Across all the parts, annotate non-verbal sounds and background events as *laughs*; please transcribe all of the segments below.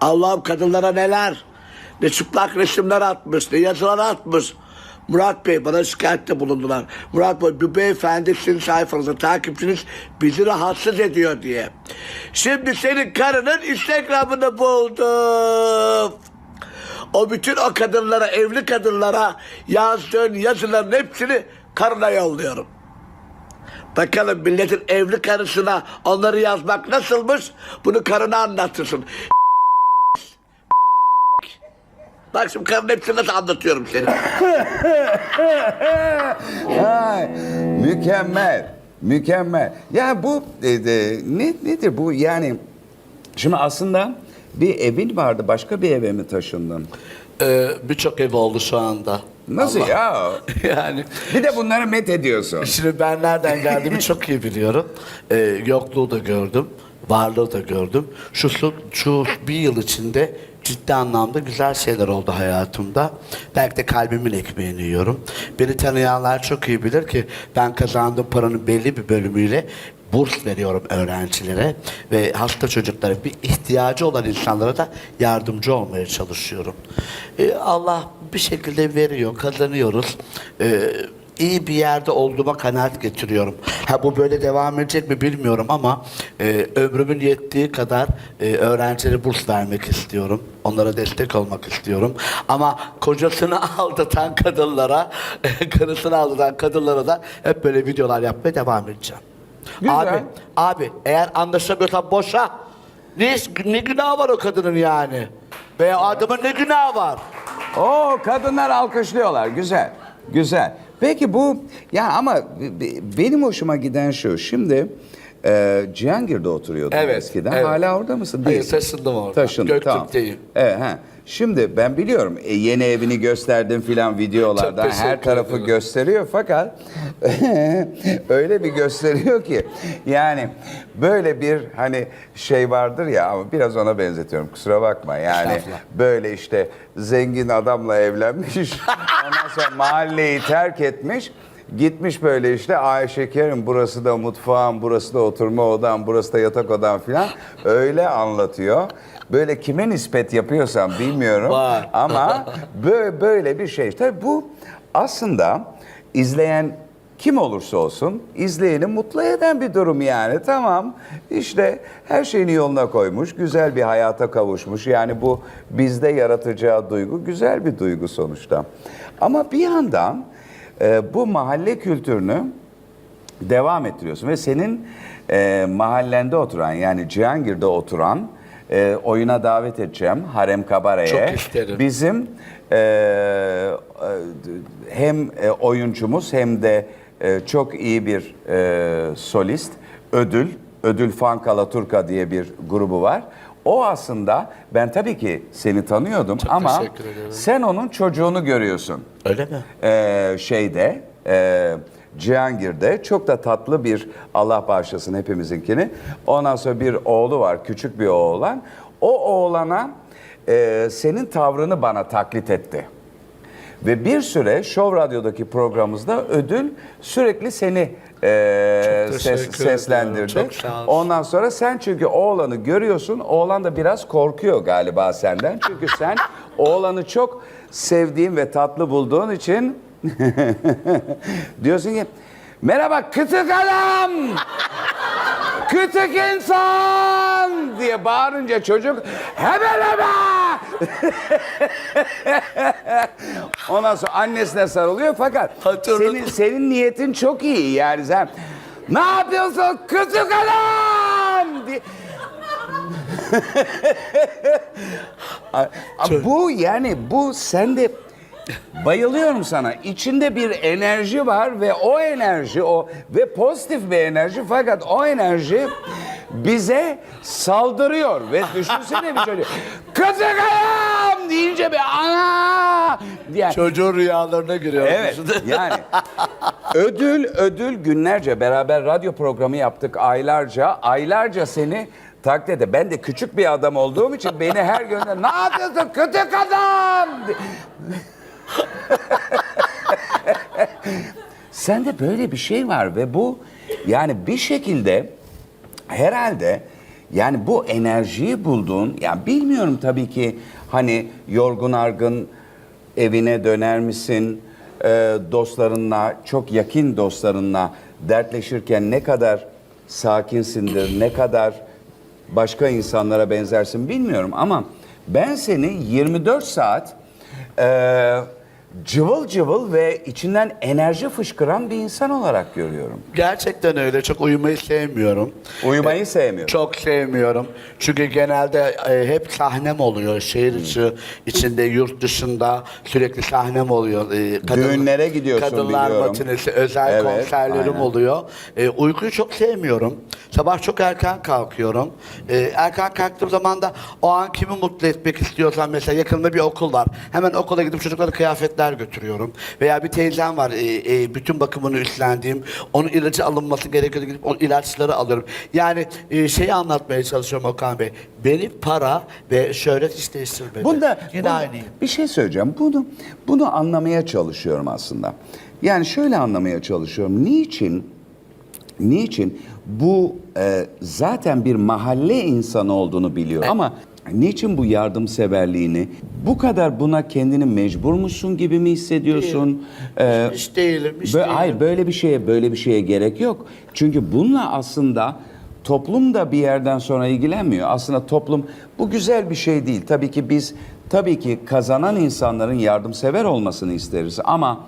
Allah'ım kadınlara neler. Ne çıplak resimler atmış, ne yazılar atmış. Murat Bey bana şikayette bulundular. Murat Bey bu beyefendi sizin sayfanızda takipçiniz bizi rahatsız ediyor diye. Şimdi senin karının Instagram'ını buldum. O bütün o kadınlara, evli kadınlara yazdığın yazıların hepsini karına yolluyorum. Bakalım milletin evli karısına onları yazmak nasılmış bunu karına anlatırsın. Bak şimdi karının hepsini nasıl anlatıyorum seni. *laughs* Ay, mükemmel. Mükemmel. Ya bu e, e, ne nedir bu yani şimdi aslında bir evin vardı başka bir eve mi taşındın? Ee, Birçok ev oldu şu anda. Nasıl Allah. ya? *laughs* yani Bir de bunları met ediyorsun. Şimdi ben nereden *laughs* geldiğimi çok iyi biliyorum. Ee, yokluğu da gördüm, varlığı da gördüm. Şu, şu, şu bir yıl içinde ciddi anlamda güzel şeyler oldu hayatımda. Belki de kalbimin ekmeğini yiyorum. Beni tanıyanlar çok iyi bilir ki ben kazandığım paranın belli bir bölümüyle burs veriyorum öğrencilere ve hasta çocuklara bir ihtiyacı olan insanlara da yardımcı olmaya çalışıyorum. Ee, Allah bir şekilde veriyor, kazanıyoruz. Ee, iyi bir yerde olduğuma kanaat getiriyorum. Ha bu böyle devam edecek mi bilmiyorum ama e, ömrümün yettiği kadar e, öğrencilere burs vermek istiyorum. Onlara destek olmak istiyorum. Ama kocasını *laughs* aldatan kadınlara, *laughs* karısını aldatan kadınlara da hep böyle videolar yapmaya devam edeceğim. Güzel. Abi, abi eğer anlaşamıyorsan boşa. Ne, ne günah var o kadının yani? Veya adamın ne günahı var? Oo kadınlar alkışlıyorlar. Güzel. Güzel. Peki bu ya ama be- benim hoşuma giden şu. Şimdi e, Cihangir'de oturuyordun Evet, eskiden. evet. Hala orada mısın? Hayır, Değilsin. taşındım oradan. Taşındın tamam. Göktürk'teyim. Evet, he. Şimdi ben biliyorum e, yeni evini gösterdim filan videolardan Çok her tarafı ederim. gösteriyor fakat *laughs* öyle bir gösteriyor ki yani böyle bir hani şey vardır ya ama biraz ona benzetiyorum kusura bakma yani böyle işte zengin adamla evlenmiş *laughs* ondan sonra mahalleyi terk etmiş Gitmiş böyle işte ay şekerim burası da mutfağım, burası da oturma odam, burası da yatak odam filan. Öyle anlatıyor. Böyle kime nispet yapıyorsam bilmiyorum. Ama böyle, böyle bir şey. Tabii bu aslında izleyen kim olursa olsun izleyeni mutlu eden bir durum yani. Tamam işte her şeyini yoluna koymuş, güzel bir hayata kavuşmuş. Yani bu bizde yaratacağı duygu güzel bir duygu sonuçta. Ama bir yandan e, bu mahalle kültürünü devam ettiriyorsun ve senin e, mahallende oturan yani Cihangir'de oturan e, oyuna davet edeceğim Harem Kabare'ye. Çok isterim. Bizim e, e, hem e, oyuncumuz hem de e, çok iyi bir e, solist Ödül, Ödül Fankala Turka diye bir grubu var. O aslında ben tabii ki seni tanıyordum ama teşekkür ederim. sen onun çocuğunu görüyorsun Öyle mi? e, şeyde e, Cihangir'de çok da tatlı bir Allah bağışlasın hepimizinkini. Ondan sonra bir oğlu var küçük bir oğlan. O oğlana e, senin tavrını bana taklit etti. Ve bir süre Show Radyo'daki programımızda ödül sürekli seni e, Çok ses, teşekkür ediyorum. seslendirdi. Çok sağ olsun. Ondan sonra sen çünkü oğlanı görüyorsun. Oğlan da biraz korkuyor galiba senden. Çünkü sen oğlanı çok sevdiğin ve tatlı bulduğun için *laughs* diyorsun ki merhaba kıtık adam. Küçük insan diye bağırınca çocuk hemen hemen *laughs* Ondan sonra annesine sarılıyor fakat Hatırladım. senin senin niyetin çok iyi yani sen ne yapıyorsun küçük adam diye. *laughs* Bu yani bu sende bayılıyorum sana. İçinde bir enerji var ve o enerji o ve pozitif bir enerji fakat o enerji bize saldırıyor ve düşünsene bir çocuk *laughs* küçük adam deyince bir ana diye. Çocuğun rüyalarına giriyor. Evet *laughs* yani ödül ödül günlerce beraber radyo programı yaptık aylarca aylarca seni taklit ede. Ben de küçük bir adam olduğum için beni her gönder ne yapıyorsun küçük adam. *laughs* Sende böyle bir şey var ve bu yani bir şekilde herhalde Yani bu enerjiyi bulduğun, yani bilmiyorum tabii ki hani yorgun argın evine döner misin? Ee, dostlarınla, çok yakın dostlarınla dertleşirken ne kadar sakinsindir, ne kadar başka insanlara benzersin bilmiyorum ama ben seni 24 saat eee, cıvıl cıvıl ve içinden enerji fışkıran bir insan olarak görüyorum. Gerçekten öyle. Çok uyumayı sevmiyorum. Uyumayı sevmiyorum. Çok sevmiyorum. Çünkü genelde e, hep sahnem oluyor. Şehir içi, içinde, yurt dışında sürekli sahnem oluyor. E, Düğünlere gidiyorsun Kadınlar biliyorum. matinesi, özel Evet, konserlerim aynen. oluyor. E, uykuyu çok sevmiyorum. Sabah çok erken kalkıyorum. E, erken kalktığım zaman da o an kimi mutlu etmek istiyorsam mesela yakında bir okul var. Hemen okula gidip çocuklara kıyafetler götürüyorum. Veya bir teyzem var e, e, bütün bakımını üstlendiğim. Onun ilacı alınması gerekiyor gidip o ilaçları alıyorum. Yani e, şeyi anlatmaya çalışıyorum Okan Bey. Beni para ve şöhret hiç değiştirmedi. Bunda, Yine bunda bir şey söyleyeceğim. Bunu bunu anlamaya çalışıyorum aslında. Yani şöyle anlamaya çalışıyorum. Niçin niçin bu e, zaten bir mahalle insanı olduğunu biliyor ama niçin bu yardımseverliğini bu kadar buna kendini mecburmuşsun gibi mi hissediyorsun? E, Hiç değilim, hiç değilim. Hayır böyle bir şeye böyle bir şeye gerek yok. Çünkü bununla aslında toplum da bir yerden sonra ilgilenmiyor. Aslında toplum bu güzel bir şey değil. Tabii ki biz tabii ki kazanan insanların yardımsever olmasını isteriz ama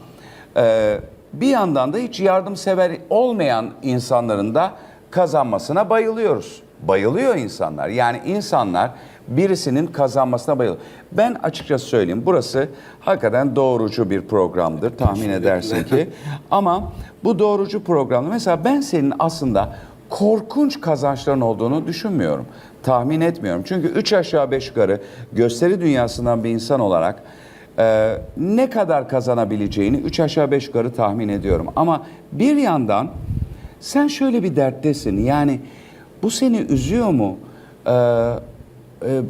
e, bir yandan da hiç yardımsever olmayan insanların da kazanmasına bayılıyoruz. Bayılıyor insanlar. Yani insanlar birisinin kazanmasına bayılıyor. Ben açıkçası söyleyeyim burası hakikaten doğrucu bir programdır tahmin edersin ki. *laughs* Ama bu doğrucu programda mesela ben senin aslında korkunç kazançların olduğunu düşünmüyorum. Tahmin etmiyorum. Çünkü üç aşağı beş yukarı gösteri dünyasından bir insan olarak e, ne kadar kazanabileceğini üç aşağı beş yukarı tahmin ediyorum. Ama bir yandan sen şöyle bir derttesin. Yani bu seni üzüyor mu? Ee, e,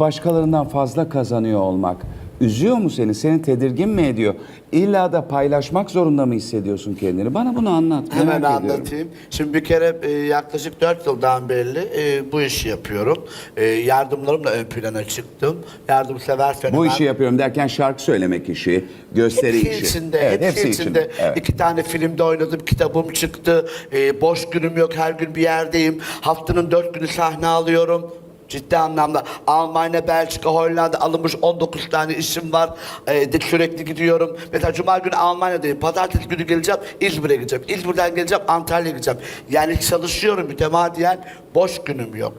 başkalarından fazla kazanıyor olmak üzüyor mu seni? Seni tedirgin mi ediyor? İlla da paylaşmak zorunda mı hissediyorsun kendini? Bana bunu anlat. Hemen merak ediyorum. anlatayım. Şimdi bir kere e, yaklaşık 4 yıldan beri e, bu işi yapıyorum. E, yardımlarımla ön plana çıktım. Yardımsever fenomen. Bu işi yapıyorum derken şarkı söylemek işi, gösteri Hepsi işi. içinde, Evet, hepsi, içinde. Evet. İki tane filmde oynadım, kitabım çıktı. E, boş günüm yok, her gün bir yerdeyim. Haftanın dört günü sahne alıyorum. Ciddi anlamda Almanya, Belçika, Hollanda alınmış 19 tane işim var. E, de sürekli gidiyorum. Mesela Cuma günü Almanya'dayım. Pazartesi günü geleceğim, İzmir'e gideceğim. İzmir'den geleceğim, Antalya'ya gideceğim. Yani çalışıyorum mütemadiyen. Boş günüm yok.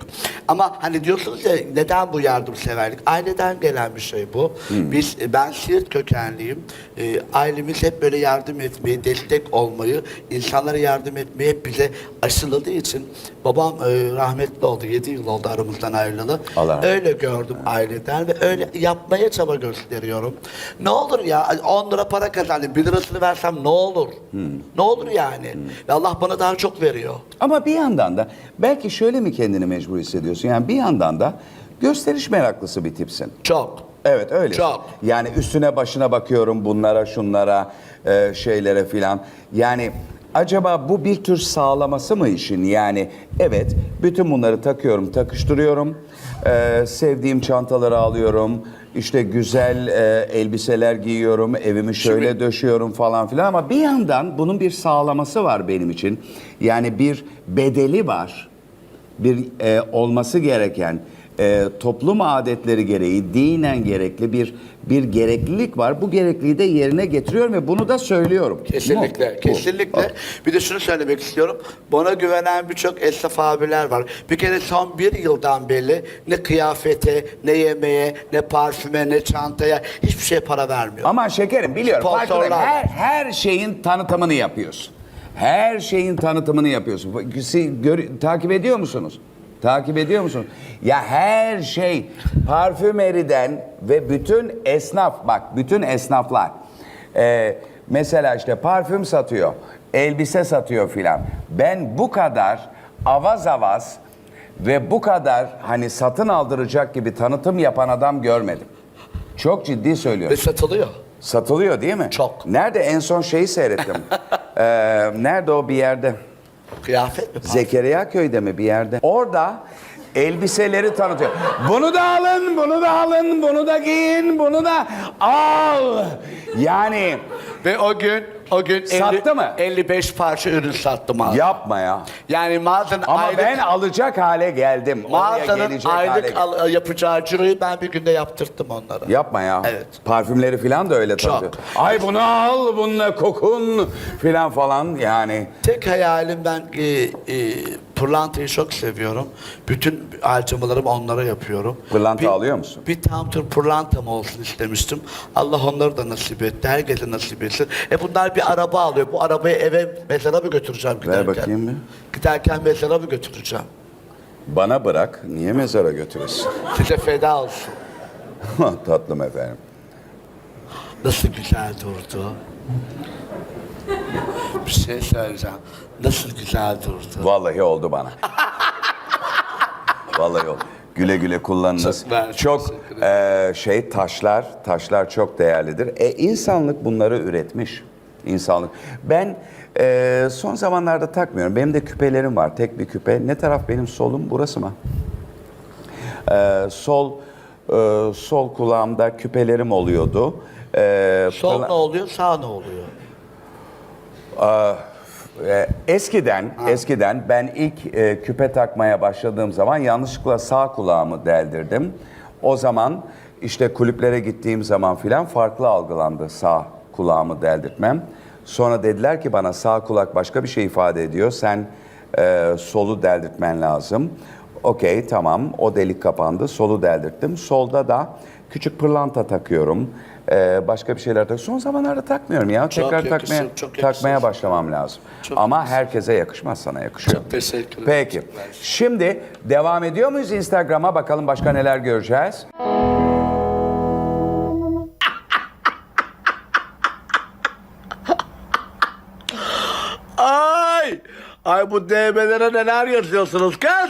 Ama hani diyorsunuz ya neden bu yardımseverlik? Aileden gelen bir şey bu. Biz ben Siirt kökenliyim. E, ailemiz hep böyle yardım etmeyi, destek olmayı, insanlara yardım etmeyi hep bize aşıladığı için babam e, rahmetli oldu. 7 yıl oldu aramızdan ayrılalı. Allah öyle gördüm aileden ve öyle yapmaya çaba gösteriyorum. Ne olur ya 10 lira para kazandım. 1 lirasını versem ne olur? Ne olur yani? Ve Allah bana daha çok veriyor. Ama bir yandan da belki şöyle mi kendini mecbur hissediyorsun? Yani bir yandan da gösteriş meraklısı bir tipsin. Çok. Evet öyle. Çok. Yani üstüne başına bakıyorum bunlara şunlara e, şeylere filan. Yani acaba bu bir tür sağlaması mı işin? Yani evet bütün bunları takıyorum takıştırıyorum. E, sevdiğim çantaları alıyorum. İşte güzel e, elbiseler giyiyorum. Evimi şöyle Şimdi- döşüyorum falan filan. Ama bir yandan bunun bir sağlaması var benim için. Yani bir bedeli var bir e, olması gereken e, toplum adetleri gereği dinen gerekli bir bir gereklilik var. Bu gerekliliği de yerine getiriyorum ve bunu da söylüyorum. Kesinlikle, Bu, bu. kesinlikle. Bir de şunu söylemek istiyorum. Bana güvenen birçok esnaf abiler var. Bir kere son bir yıldan beri ne kıyafete, ne yemeğe, ne parfüme, ne çantaya hiçbir şeye para vermiyor. Ama şekerim biliyorum. Sponsorlar farkındayım. Her, her şeyin tanıtımını yapıyorsun. Her şeyin tanıtımını yapıyorsun. Siz gör- takip ediyor musunuz? Takip ediyor musunuz? Ya her şey parfümeriden ve bütün esnaf bak bütün esnaflar e, mesela işte parfüm satıyor, elbise satıyor filan. Ben bu kadar avaz avaz ve bu kadar hani satın aldıracak gibi tanıtım yapan adam görmedim. Çok ciddi söylüyorum. Ve satılıyor. Satılıyor değil mi? Çok. Nerede en son şeyi seyrettim? *laughs* Ee, nerede o bir yerde? Kıyafet mi? Zekeriya köyde mi bir yerde? Orada elbiseleri tanıtıyor. Bunu da alın, bunu da alın, bunu da giyin, bunu da al. Yani Ve o gün o gün Sattı mı? 55 parça ürün sattım abi. yapma ya. Yani mağazanın Ama aylık, ben alacak hale geldim. Oraya mağazanın gelecek hale aylık geldim. al- yapacağı ciroyu ben bir günde yaptırttım onlara. Yapma ya. Evet. Parfümleri falan da öyle Çok. tanıtıyor. Ay bunu al, bununla kokun falan falan yani. Tek hayalim ben e, e, pırlantayı çok seviyorum. Bütün harcamalarımı onlara yapıyorum. Pırlanta Bir- alıyor musun? Bir tam tür pırlantam olsun istemiştim. Allah onları da nasip etti. Herkese nasip etsin. E bunlar bir araba alıyor. Bu arabayı eve mezara mı götüreceğim giderken? bakayım bir. Giderken mezara mı götüreceğim? Bana bırak, niye mezara götürürsün? Size feda olsun. *laughs* Tatlım efendim. Nasıl güzel durdu. Bir şey söyleyeceğim. Nasıl güzel durdu. Vallahi oldu bana. Vallahi oldu. Güle güle kullanınız. Çok mersi, Çok teşekkür eee, şey taşlar, taşlar çok değerlidir. E insanlık bunları üretmiş. İnsanlık. Ben eee, son zamanlarda takmıyorum. Benim de küpelerim var. Tek bir küpe. Ne taraf benim solum? Burası mı? Eee, sol eee, sol kulağımda küpelerim oluyordu. Eee, Sol ne oluyor, sağ ne oluyor? Ee, Eskiden, eskiden ben ilk e, küpe takmaya başladığım zaman yanlışlıkla sağ kulağımı deldirdim. O zaman işte kulüplere gittiğim zaman filan farklı algılandı sağ kulağımı deldirtmem. Sonra dediler ki bana sağ kulak başka bir şey ifade ediyor. Sen e, solu deldirtmen lazım. Okey tamam o delik kapandı. Solu deldirttim. Solda da küçük pırlanta takıyorum. Ee, başka bir şeyler tak. Son zamanlarda takmıyorum ya. Çok Tekrar yakışır, takmaya çok yakışır. takmaya başlamam lazım. Çok Ama herkese yakışmaz sana yakışıyor. Çok teşekkür ederim. Peki. Şimdi devam ediyor muyuz Instagram'a? Bakalım başka neler göreceğiz. Ay! Ay bu DM'lere neler yazıyorsunuz kız?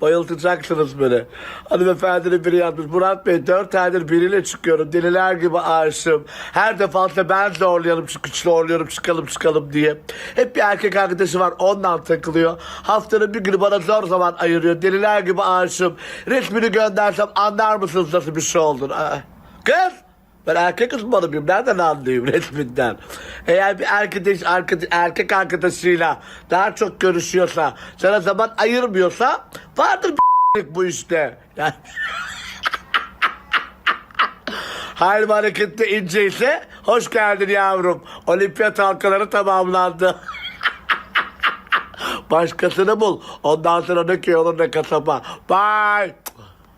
Bayıltacaksınız beni. Hanımefendinin biri yazmış. Murat Bey dört aydır biriyle çıkıyorum. Deliler gibi aşığım. Her defasında ben zorluyorum, çık zorluyorum çıkalım çıkalım diye. Hep bir erkek arkadaşı var ondan takılıyor. Haftanın bir günü bana zor zaman ayırıyor. Deliler gibi aşığım. Resmini göndersem anlar mısınız nasıl bir şey olduğunu? Kız! Ben erkek uzmanıyım. Nereden anlayayım resminden? Eğer bir arkadaş, arkadaş erkek arkadaşıyla daha çok görüşüyorsa, sana zaman ayırmıyorsa vardır bir *laughs* bu işte. Yani... *laughs* Ve harekette ince ise hoş geldin yavrum. Olimpiyat halkaları tamamlandı. *laughs* Başkasını bul. Ondan sonra ne köy olur ne kasaba. Bye.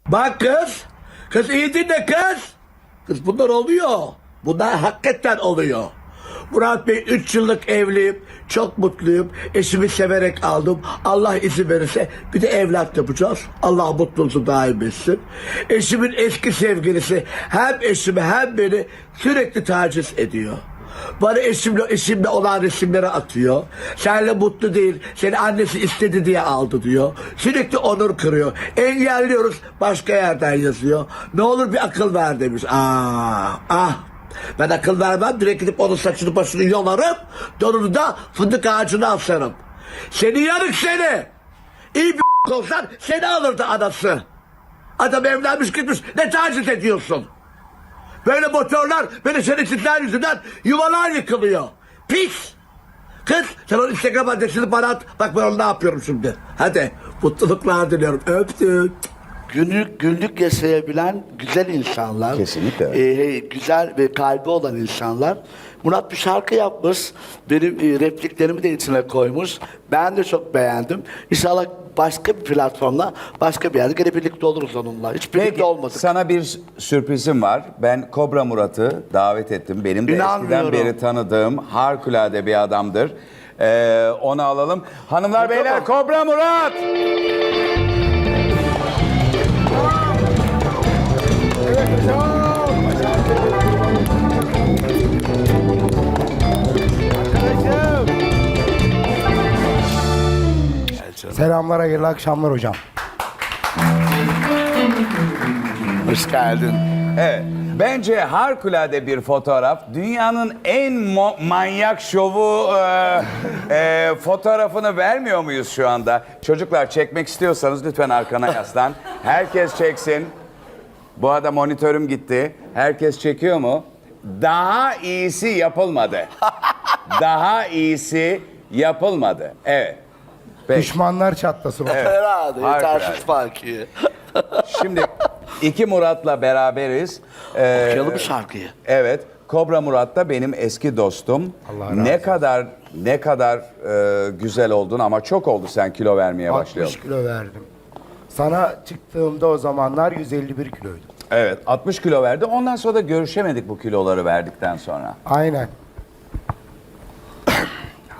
Bak kız. Kız iyi dinle kız. Kız bunlar oluyor. Bunlar hakikaten oluyor. Murat Bey 3 yıllık evliyim. Çok mutluyum. Eşimi severek aldım. Allah izin verirse bir de evlat yapacağız. Allah mutluluğunuzu daim etsin. Eşimin eski sevgilisi hem eşimi hem beni sürekli taciz ediyor. Bana eşimle, eşimle olan resimleri atıyor. Seninle mutlu değil. Seni annesi istedi diye aldı diyor. Sürekli onur kırıyor. Engelliyoruz. Başka yerden yazıyor. Ne olur bir akıl ver demiş. Ah, ah. Ben akıl vermem. Direkt gidip onun saçını başını yolarım. Donunu da fındık ağacına asarım. Seni yanık seni. İyi bir *laughs* olsan seni alırdı anası. Adam evlenmiş gitmiş. Ne taciz ediyorsun? Böyle motorlar böyle şerefsizler yüzünden yuvalar yıkılıyor. Pis. Kız sen onun Instagram adresini bana at. Bak ben onu ne yapıyorum şimdi. Hadi mutluluklar diliyorum. Öptüm. Günlük günlük yaşayabilen güzel insanlar. Kesinlikle. e, güzel ve kalbi olan insanlar. Murat bir şarkı yapmış. Benim e, repliklerimi de içine koymuş. Ben de çok beğendim. İnşallah başka bir platformla başka bir yerde gene birlikte oluruz onunla. Hiç birlikte Peki olmadık. sana bir sürprizim var. Ben Kobra Murat'ı davet ettim. Benim de eskiden beri tanıdığım harikulade bir adamdır. Ee, onu alalım. Hanımlar beyler Kobra Murat! Selamlar, hayırlı akşamlar hocam. Hoş geldin. Evet. Bence harikulade bir fotoğraf. Dünyanın en manyak şovu e, e, fotoğrafını vermiyor muyuz şu anda? Çocuklar çekmek istiyorsanız lütfen arkana yaslan. Herkes çeksin. Bu arada monitörüm gitti. Herkes çekiyor mu? Daha iyisi yapılmadı. Daha iyisi yapılmadı. Evet. Peki. Düşmanlar çatlasın. o. Herhalde Harikulade. yetersiz farkı. Şimdi iki Murat'la beraberiz. Ee, Okuyalım şarkıyı? Evet. Kobra Murat da benim eski dostum. Allah razı ne olsun. kadar ne kadar e, güzel oldun ama çok oldu sen kilo vermeye 60 başlayalım. kilo verdim. Sana çıktığımda o zamanlar 151 kiloydum. Evet 60 kilo verdi. Ondan sonra da görüşemedik bu kiloları verdikten sonra. Aynen.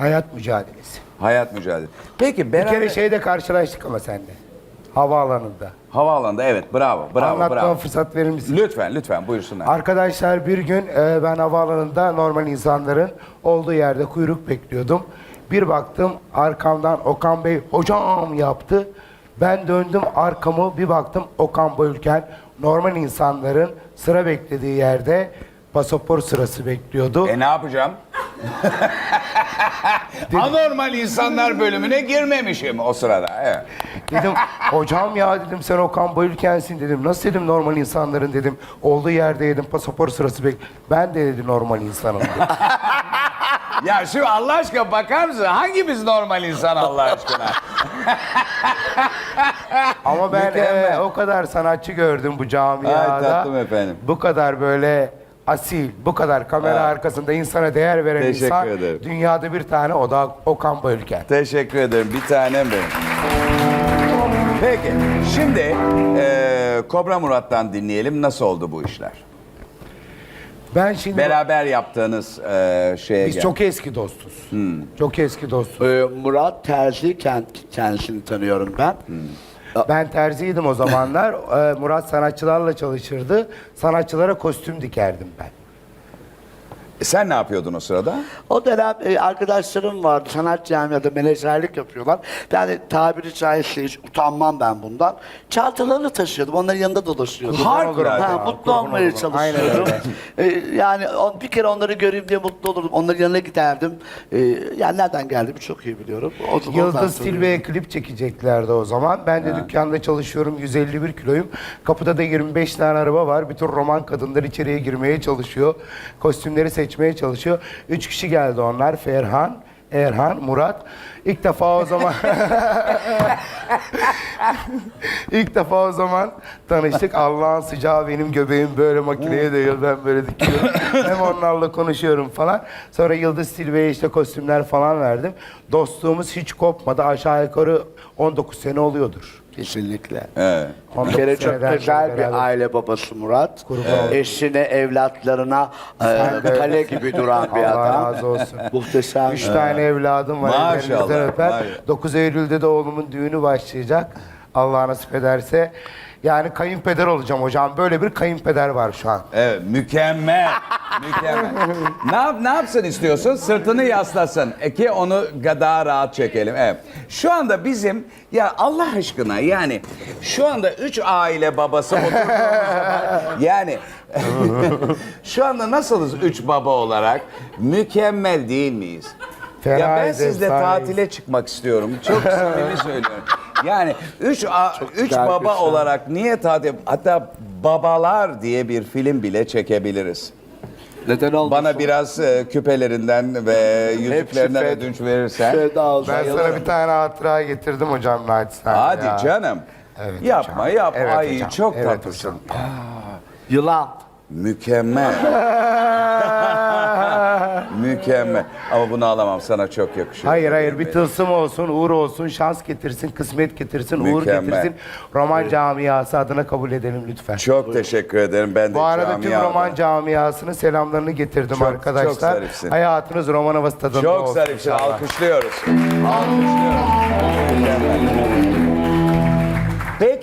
Hayat mücadelesi. Hayat mücadelesi. Peki Bir beraber... kere şeyde karşılaştık ama sende. Havaalanında. Havaalanında evet bravo bravo Anlatmama bravo. fırsat verir misin? Lütfen lütfen buyursunlar. Arkadaşlar bir gün e, ben havaalanında normal insanların olduğu yerde kuyruk bekliyordum. Bir baktım arkamdan Okan Bey hocam yaptı. Ben döndüm arkamı bir baktım Okan Bayülken normal insanların sıra beklediği yerde pasaport sırası bekliyordu. E ne yapacağım? *laughs* Anormal insanlar bölümüne girmemişim o sırada. Evet. Dedim hocam ya dedim sen Okan Bayülken'sin dedim. Nasıl dedim normal insanların dedim. Olduğu yerde dedim pasaport sırası bek. Ben de dedi normal insanım dedim. *laughs* Ya şu Allah aşkına bakar mısın? Hangimiz normal insan Allah aşkına? *laughs* Ama ben Mükemmel. e, o kadar sanatçı gördüm bu camiada. Ay tatlım efendim. Bu kadar böyle asil, bu kadar kamera arkasında insana değer veren Teşekkür insan ederim. dünyada bir tane o da Okan Bayülken. Teşekkür ederim. Bir tanem benim. Peki. Şimdi eee Kobra Murat'tan dinleyelim. Nasıl oldu bu işler? Ben şimdi Beraber yaptığınız eee şeye biz gel. çok eski dostuz. Hmm. Çok eski dostuz. Ee, Murat Terzi kend- kendisini tanıyorum ben. Ben terziydim o zamanlar. *laughs* Ee, Murat sanatçılarla çalışırdı. Sanatçılara kostüm dikerdim ben. E sen ne yapıyordun o sırada? O dönem e, arkadaşlarım vardı sanat camiada menajerlik yapıyorlar. Yani tabiri caizse hiç utanmam ben bundan. Çantalarını taşıyordum. Onların yanında dolaşıyordum. Harikulade. Ha, mutlu kurban olmaya olurum. Çalışıyordum. E, yani on, bir kere onları göreyim diye mutlu olurdum. Onların yanına giderdim. E, yani nereden geldiğimi çok iyi biliyorum. O zaman Yıldız sonra- Tilbe'ye klip çekeceklerdi o zaman. Ben de dükkanda çalışıyorum. 151 kiloyum. Kapıda da 25 tane araba var. Bütün roman kadınlar içeriye girmeye çalışıyor. Kostümleri seçmeye çalışıyor. Üç kişi geldi onlar. Ferhan, Erhan, Murat. İlk defa o zaman *laughs* İlk defa o zaman tanıştık. Allah'ın sıcağı benim göbeğim böyle makineye değiyor. Ben böyle dikiyorum. Hem onlarla konuşuyorum falan. Sonra Yıldız Tilbe'ye işte kostümler falan verdim. Dostluğumuz hiç kopmadı. Aşağı yukarı 19 sene oluyordur. Kesinlikle. Evet. Bir 19 kere çok seneden özel beri bir beraber. aile babası Murat. Kurban Eşine, evlatlarına e, kale gibi duran bir Allah adam. razı olsun. Muhteşem. Üç tane evladım var. Maşallah, Ellerinizden öper. maşallah. 9 Eylül'de de oğlumun düğünü başlayacak. Allah nasip ederse. Yani kayınpeder olacağım hocam. Böyle bir kayınpeder var şu an. Evet, mükemmel. mükemmel. ne, yap, ne yapsın istiyorsun? Sırtını yaslasın. E ki onu daha rahat çekelim. Evet. Şu anda bizim ya Allah aşkına yani şu anda üç aile babası oturduğumuz zaman yani *laughs* şu anda nasılız üç baba olarak? Mükemmel değil miyiz? ya ben sizle tatile çıkmak istiyorum. Çok samimi söylüyorum. Yani üç, a- üç baba şey. olarak niye tatil... Hatta Babalar diye bir film bile çekebiliriz. Neden olmasın? Bana biraz e, küpelerinden ve yüzüklerinden fed- ödünç verirsen. Feda. Ben sana bir tane hatıra getirdim hocam naçizane Hadi ya. canım. Evet yapma hocam. yapma. Evet Ay hocam. çok Evet tatlısın. Yılan. Mükemmel. *laughs* Mükemmel. Ama bunu alamam sana çok yakışıyor. Hayır hayır bir tılsım olsun, uğur olsun, şans getirsin, kısmet getirsin, uğur Mükemmel. getirsin. Roman camiası adına kabul edelim lütfen. Çok teşekkür ederim. Ben de Bu arada tüm roman camiasının selamlarını getirdim Çok- arkadaşlar. çok zarifsin. Hayatınız roman havası tadında Çok olsun zarifsin. inşallah. Alkışlıyoruz. Alkışlıyoruz.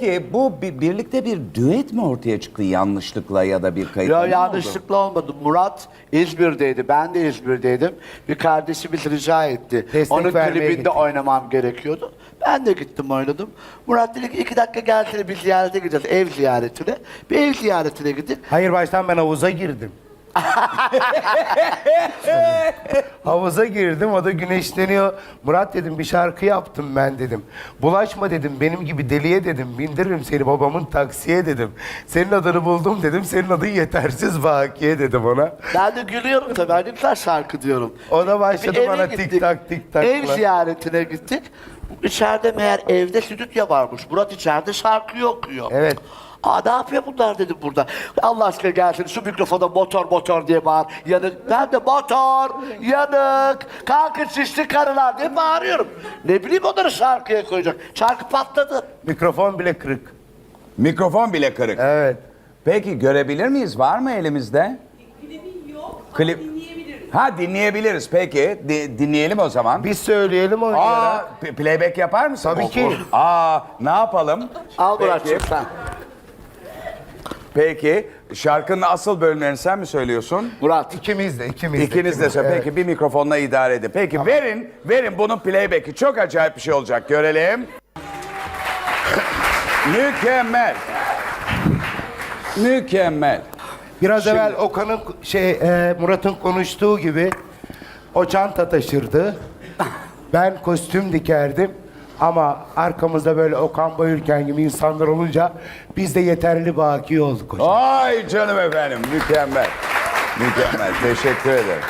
Peki bu bi- birlikte bir düet mi ortaya çıktı yanlışlıkla ya da bir kayıt? Mı oldu? yanlışlıkla olmadı. Murat İzmir'deydi. Ben de İzmir'deydim. Bir kardeşimiz rica etti. Destek Onun vermeye klibinde gitti. oynamam gerekiyordu. Ben de gittim oynadım. Murat dedi ki iki dakika gelsene bir ziyarete gideceğiz. Ev ziyaretine. Bir ev ziyaretine gittik. Hayır baştan ben havuza girdim. Havuza girdim o da güneşleniyor. Murat dedim bir şarkı yaptım ben dedim. Bulaşma dedim benim gibi deliye dedim. Bindiririm seni babamın taksiye dedim. Senin adını buldum dedim. Senin adın yetersiz bakiye dedim ona. Ben de gülüyorum tabii. Hani güzel şarkı diyorum. O da başladı eve bana tik tak tik takla. Ev ziyaretine gittik. İçeride meğer evde stüdyo varmış. Murat içeride şarkı okuyor. Evet. Aa ne yapıyor bunlar dedim burada. Allah aşkına gelsin şu mikrofona motor motor diye bağır. Yanık. Ben de motor, yanık, kalkın şişli karılar diye bağırıyorum. Ne bileyim onları şarkıya koyacak. Şarkı patladı. Mikrofon bile kırık. Mikrofon bile kırık. Evet. Peki görebilir miyiz? Var mı elimizde? Klibi yok Klip. ama dinleyebiliriz. Ha dinleyebiliriz. Peki di- dinleyelim o zaman. Biz söyleyelim onu Aa, p- playback yapar mısın? Tabii ki. Aa, ne yapalım? Al Peki. Murat'cığım sen. Peki, şarkının asıl bölümlerini sen mi söylüyorsun? Murat. İkimiz de, ikimiz de. İkiniz de söyle. Peki bir mikrofonla idare edin. Peki verin, verin bunun playback'i. Çok acayip bir şey olacak. Görelim. *laughs* Mükemmel. Mükemmel. Biraz evvel Okan'ın şey e, Murat'ın konuştuğu gibi o çanta taşırdı. Ben kostüm dikerdim. Ama arkamızda böyle Okan Bayülken gibi insanlar olunca biz de yeterli baki olduk hocam. Ay canım efendim, mükemmel. Mükemmel, teşekkür ederim.